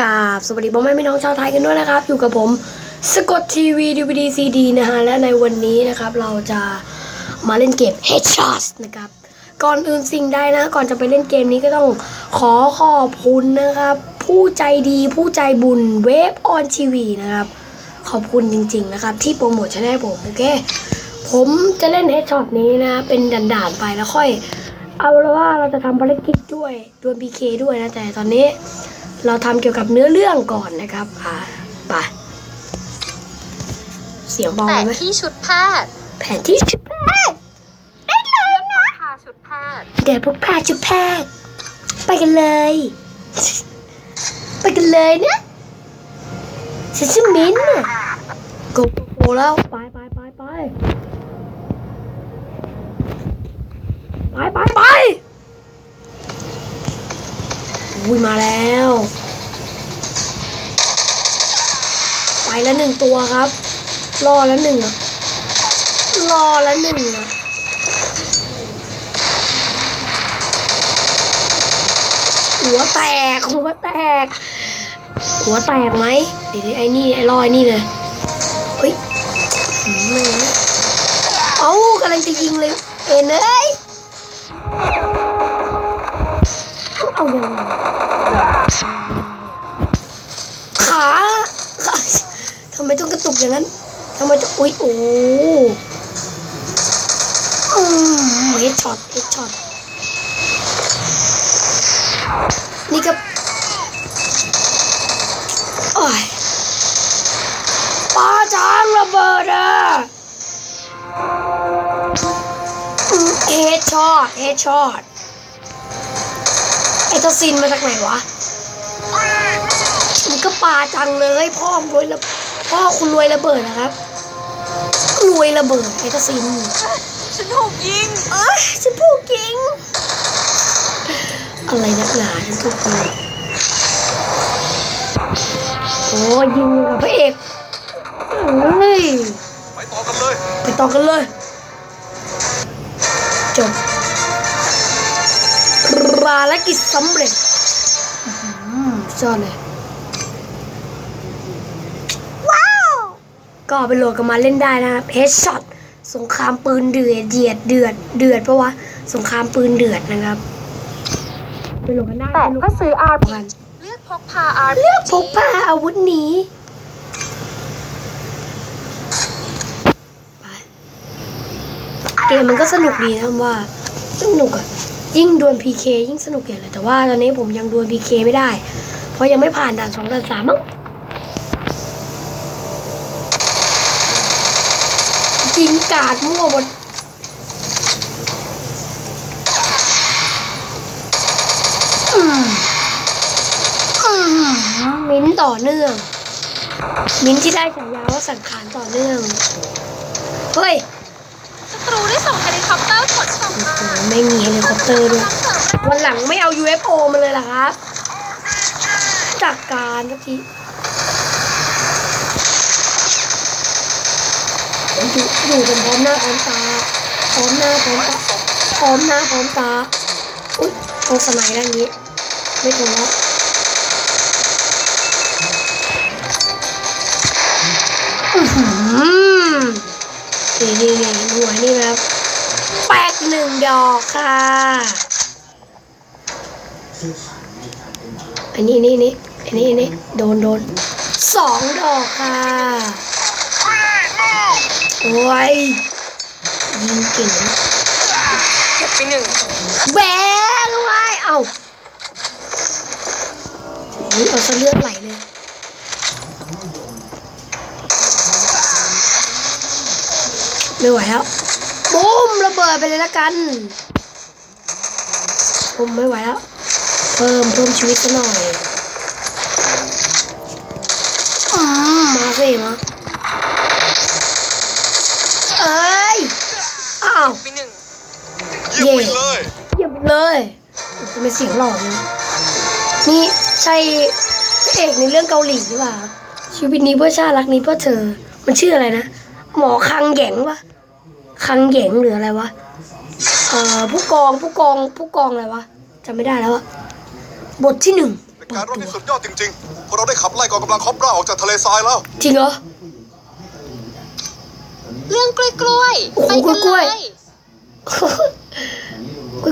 กราบสวัสดีพ่อแม่พี่น้องชาวไทยกันด้วยนะครับ อยู่กับผมสกดทีวีดีวีดีซีดีนะฮะและในวันนี้นะครับเราจะมาเล่นเกม Headshots นะครับ ก่อนอื่นสิ่งใดนะ ก่อนจะไปเล่นเกมนี้ก็ต้องขอขอบคุณนะครับ ผู้ใจดีผู้ใจบุญเวฟออนทีวีนะครับ ขอบคุณจริง ๆ นะครับ ที่โปรโมทช anel ผมโอเค ผมจะเล่น Headshot นี้นะ เป็นด่านๆไปแล้วค่อยเอาละว่าเราจะทำภารกิจด้วยดวล PK ด้วยนะ แต่ตอนนี้ เราทำเกี่ยวกับเนื้อเรื่องก่อนนะครับอ่าไปเสียงเบาแต่ไหมที่ชุดแพทย์แผนที่ชุดแพทย์ได้เลยนะพาชุดแพทย์เดี๋ยวพวกแพทย์ชุดแพทย์ไปกันเลย ไปกันเลยนะฉันชื่อมิ้นท์น่ะโกโกโกแล้วไปไปไปไปไปไป อุ้ยมาแล้ว ไปแล้วหนึ่งตัวครับ รอแล้วหนึ่งอะรอแล้วหนึ่งอะหัวแตก หัวแตก หัวแตกไหมเดี๋ยวไอ้นี่ไอ้รอยนี่เลยเฮ้ยไม่นะเอากำลังจะยิงเลย เอ็นเอ้ย เอายังขาขาทำไมต้องกระตุกอย่างนั้นทำไมต้องอุ้ยโอ้อืมเฮดช็อตเฮดช็อตนี่ก็โอ้ยปลาช้างระเบิดอะเฮดช็อตเฮดช็อต อ้เจ้าซินมาจากไหนวะมันก็ปลาจังเลยพ่อมรวยระพ่อคุณรวยระเบิดนะครับ รวยระเบิดไอ้เจ้าซินฉันถูกยิงเอ้ยฉันพูดจริง อะไรนักหนาฉันพูดจริงโอ้ยิงกับพระเอกเฮ้ยไปต่อกันเลย ไปต่อกันเลย จบ ภารกิจสำเร็จอื้อหือยอดเลย ว้าว ก็เอาไปโหลดกันมาเล่นได้นะครับเฮดช็อตสงครามปืนเดือดเดือดเดือดเดือดปะวะสงครามปืนเดือดนะครับไปโหลดกันได้แต่ไปโหลดก็ซื้อ RP กันเลือกพกพา RP เลือกพกพาอาวุธนี้ไปเกมมันก็สนุกดีนะว่าสนุกอะ ยิ่งดวล PK ยิ่งสนุกใหญ่เลยแต่ว่าตอนนี้ผมยังดวล PK ไม่ได้ เพราะยังไม่ผ่านด่านสองด่านสามมั้งยิงกาดมั่วหมดมิ้นต่อเนื่อง มิ้นที่ได้ฉายาว่าสังขารต่อเนื่อง เฮ้ย ศัตรูได้ส่งเฮลิคอปเตอร์ขนส่งโอ้มาโหไม่มีเฮลิคอปเตอร์ด้วย วันหลังไม่เอา UFO มาเลยเหรอครับ จัดการสักทีอยู่อยู่กันพร้อมหน้าพร้อมตาพร้อมหน้าพร้อมตาพร้อมหน้าพร้อมตา อุ้ยตรงสไนด์ด้านนี้ ไม่ตรงแล้วอื้อหือ นี่นี่นี่หัวนี่แบบแป๊กหนึ่งดอกค่ะ อันนี้นี่นี่อันนี้อันนี้โดนโดนสองดอกค่ะโอ้ยยิงเก่งนะเก็บไปหนึ่งแบงไว้เอ้าโอ้ยเอาซะเลือดไหล ไม่ไหวแล้วบูมระเบิดไปเลยละกันผมไม่ไหวแล้วเพิ่มเพิ่มชีวิตซะหน่อยอืมมาสิมาเอ้ยอ้าวไปหนึ่งเยี่ยมไปเลยเหยียบเลยทำไมเสียงหล่อเนี่ยนี่ใช่พระเอกในเรื่องเกาหลีหรือเปล่าชีวิตนี้เพื่อชาติรักนี้เพื่อเธอ มันชื่ออะไรนะ หมอคังแหยงวะ คังแหยงหรืออะไรวะเอ่อผู้กองผู้กองผู้กองอะไรวะจำไม่ได้แล้วอะบทที่หนึ่งไปเป็นการรบที่สุดยอดจริงๆพวกเราได้ขับไล่กองกำลังคอบราออกจากทะเลทรายแล้ว จริงเหรอ เรื่องกล้วยกล้วยๆโอ้โหไปกันกล้เลวย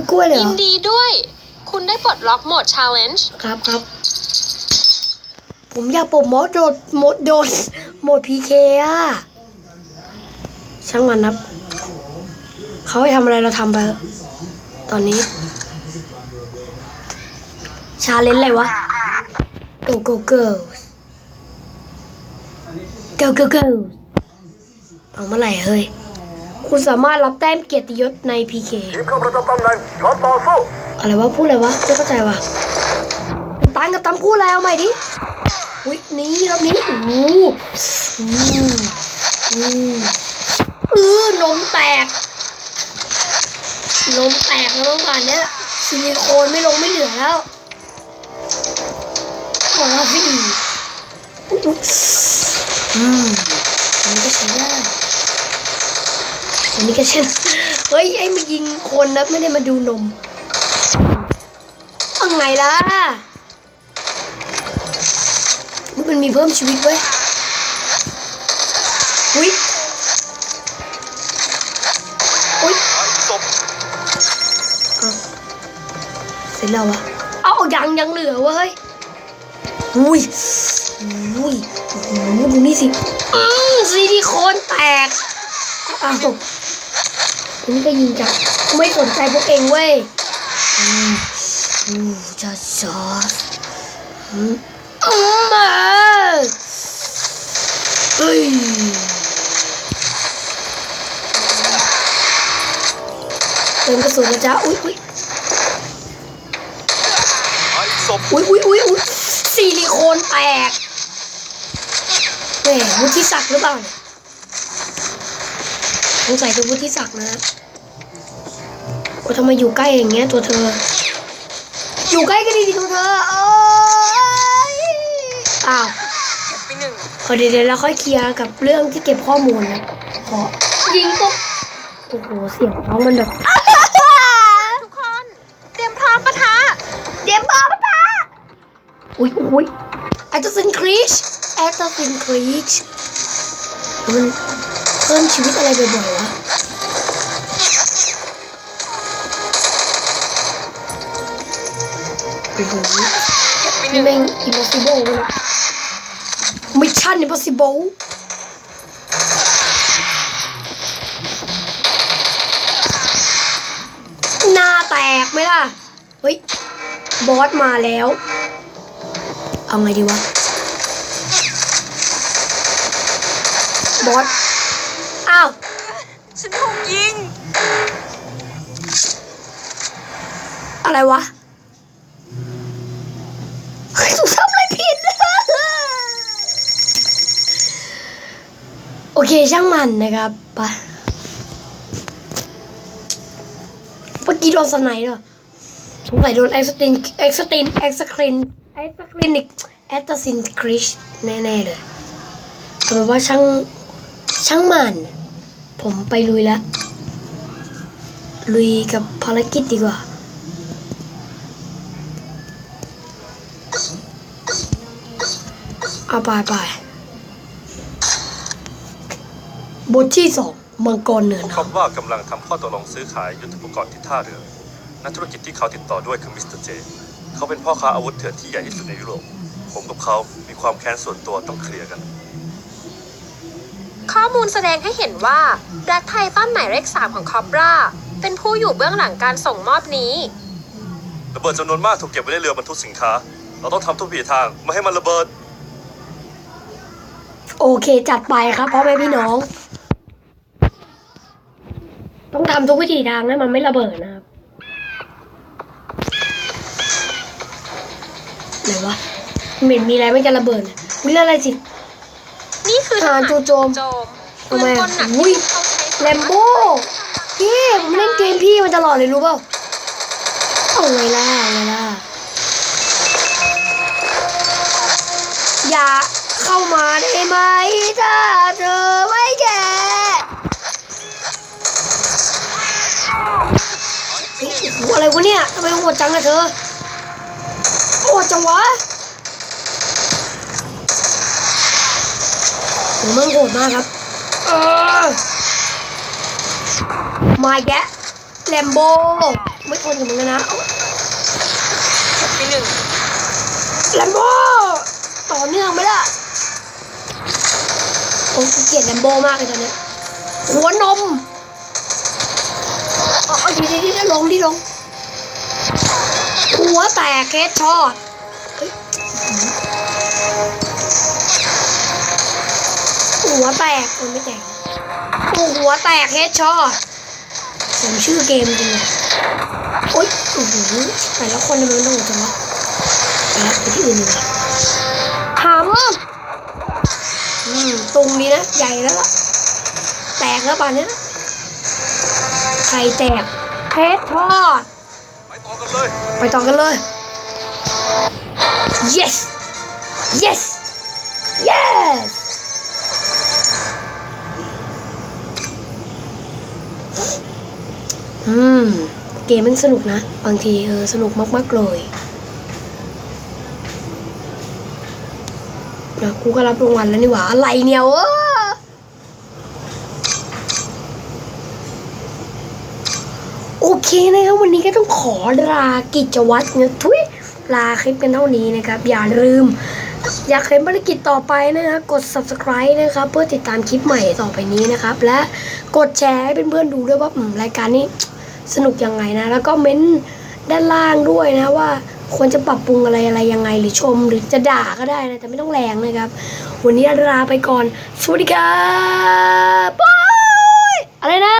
ย กล้วยๆเลยเหรยิอนดีด้วย คุณได้ปลดล็อกโหมด challenge ครับครับ ผมอยากปลดหมอโดดโหมดโดดโหมดพีเคอะช่างมันครับ เขาให้ทำอะไรเราทำไปเถอะตอนนี้ ชาเลนจ์อะไรวะ go go go go go go เอาเมื่อไหร่เฮ้ย คุณสามารถรับแต้มเกียรติยศใน PK ทีมเข้าประจำตำแหน่งพร้อมต่อสู้อะไรวะ พูดอะไรวะไม่เข้าใจวะตังกับตังพูดอะไรเอาใหม่ดิอุ้ยนี่รอบนี้โอ้โหอืมอืมเออนมแตก นมแตกแล้วบางผ่านเนี้ยซิลิโคนไม่ลงไม่เหลือแล้วขอรับพี่อุ๊บอืมอันนี้ก็ใช้ได้อันนี้ก็ใช่เฮ้ยไอ้มายิงคนนะไม่ได้มาดูนมเอาไงล่ะมันมีเพิ่มชีวิตเว้ยอุ้ย ร็จแล้ววะเอายังยังเหลือเว้ยอุ้ยอุ้ยโอ้โหดูนี่สิอืมซีดีโคนแตกอ้าวอันนี้ก็ยิงจับไม่สนใจพวกเองเว้ยอืมอืมจะจอสอืมอืมมาเฮ้ยเติมกระสุนนะจ๊ะอุ้ยอุ้ย ไอ้ศพอุ้ยอุ้ยอุ้ยอุ้ยซิลิโคนแตกแหมวุฒิศักดิ์หรือเปล่าเนี่ยสงสัยเป็นวุฒิศักดิ์นะว่าทำไมอยู่ใกล้อย่างเงี้ยตัวเธอ อยู่ใกล้กันดีๆตัวเธอเอ้ยอ้าวไปหนึ่งพอเดี๋ยวเดี๋ยวเราค่อยเคลียร์กับเรื่องที่เก็บข้อมูลนะขอยิงปุ๊บโอ้โหเสียงน้องมันแบบ ทุกคน เตรียมพร้อมปะทะ เดี๋ยวมาปะตา อุ้ยอุ้ยแอตเตอร์ซินครีชแอตเตอร์ซินครีชมันเพิ่มชีวิตอะไรบ่อยๆวะโอ้โหไปหนี่นึ่งแม่ง impossible เลยนะ mission impossible หน้าแตกไหมล่ะ เฮ้ย บอสมาแล้ว เอาไงดีวะ บอส อ้าว ฉันถูกยิง อะไรวะเฮ้ยถูกทำอะไรผิด โอเคช่างมันนะครับไปเมื่อกี้โดนสไนด์เหรอสงสัยโดนเอ็กซ์ตินเอ็กซ์ตินเอ็กซ์คลินเอ็กซ์คลินิก แอตซินคริชแน่ๆเลยเอาเป็นว่าช่างช่างมัน ผมไปลุยล้วลุยกับภารกิจดีกว่า เอาไปไปบทที่สองมังกรเหนือน้เขาว่ากำลังทำข้อตกลงซื้อขายยุทธปกรณ์ที่ท่าเรือ นักธุรกิจที่เขาติดต่อด้วยคือมิสเตอร์เจ เขาเป็นพ่อค้าอาวุธเถื่อนที่ใหญ่ที่สุดในยุโรป ผมกับเขามีความแค้นส่วนตัวต้องเคลียร์กัน ข้อมูลแสดงให้เห็นว่าแบล็กไททันหมายเลขสามของคอปราเป็นผู้อยู่เบื้องหลังการส่งมอบนี้ ระเบิดจำนวนมากถูกเก็บไว้ในเรือบรรทุกสินค้า เราต้องทำทุกวิถีทางไม่ให้มันระเบิดำโอเคจัดไปครับพ่อแม่พี่น้อง ต้องทำทุกวิธีทางให้มันไม่ระเบิดนะครับไหนวะ เหม็นมีอะไรไม่จะระเบิดเนี่ยมีเรื่องอะไรสิ นี่คือทหารจู่โจมโจมทำไมปืนกอะลหนักอุ้ยที่เขาใช้แลมโบ้พี่ผมเล่นเกมพี่มันตลอดเลยรู้เปล่าเอาไงล่ะเอาไงล่ะอย่าเข้ามาได้ไหมถ้าเธอไม่แก่เฮ้ยโอ้โหอะไรวะเนี่ยทำไมโหดจังอะเธอโอ้โหดจังวะ โหมันโหดมากครับเออมาอีกแกะแลมโบไม่ทนกับมึงแล้วนะไปหนึ่งแลมโบต่อเนื่องไหมล่ะโอ้กูเกลียดแลมโบมากเลยตอนเนี้ยหัวนมเอาเอาดีดีดีลงดีลงหัวแตกเคสชอด หัวแตกมันไม่แตกโอ้หัวแตกเคสชอดสมชื่อเกมจริงเลยโอ๊ยโอ้โหแต่ละคนทำไมมันต้องจังวะไปละไปที่อื่นดีกว่าหำอืมตุงดีนะใหญ่แล้วล่ะแตกแล้วป่านเนี้ยไข่แตกเพชรทอดไปต่อกันเลยไปต่อกันเลย yes yes yes อืม เกมมันสนุกนะ บางทีเออสนุกมากๆเลยนะกูก็รับรางวัลแล้วนี่หว่าอะไรเนี่ยเออโอเคนะครับวันนี้ก็ต้องขอลากิจวัตรเนะทุยลาคลิปกันเท่านี้นะครับ อย่าลืม อยากเห็นภารกิจต่อไปนะครับกด subscribe นะครับ เพื่อติดตามคลิปใหม่ต่อไปนี้นะครับ และกดแชร์ให้เพื่อนๆดูด้วยว่ารายการนี้ สนุกยังไงนะ แล้วก็เม้นด้านล่างด้วยนะว่าควรจะปรับปรุงอะไรอะไรยังไง หรือชมหรือจะด่าก็ได้นะ แต่ไม่ต้องแรงนะครับ วันนี้ลาไปก่อน สวัสดีครับบายอะไรนะ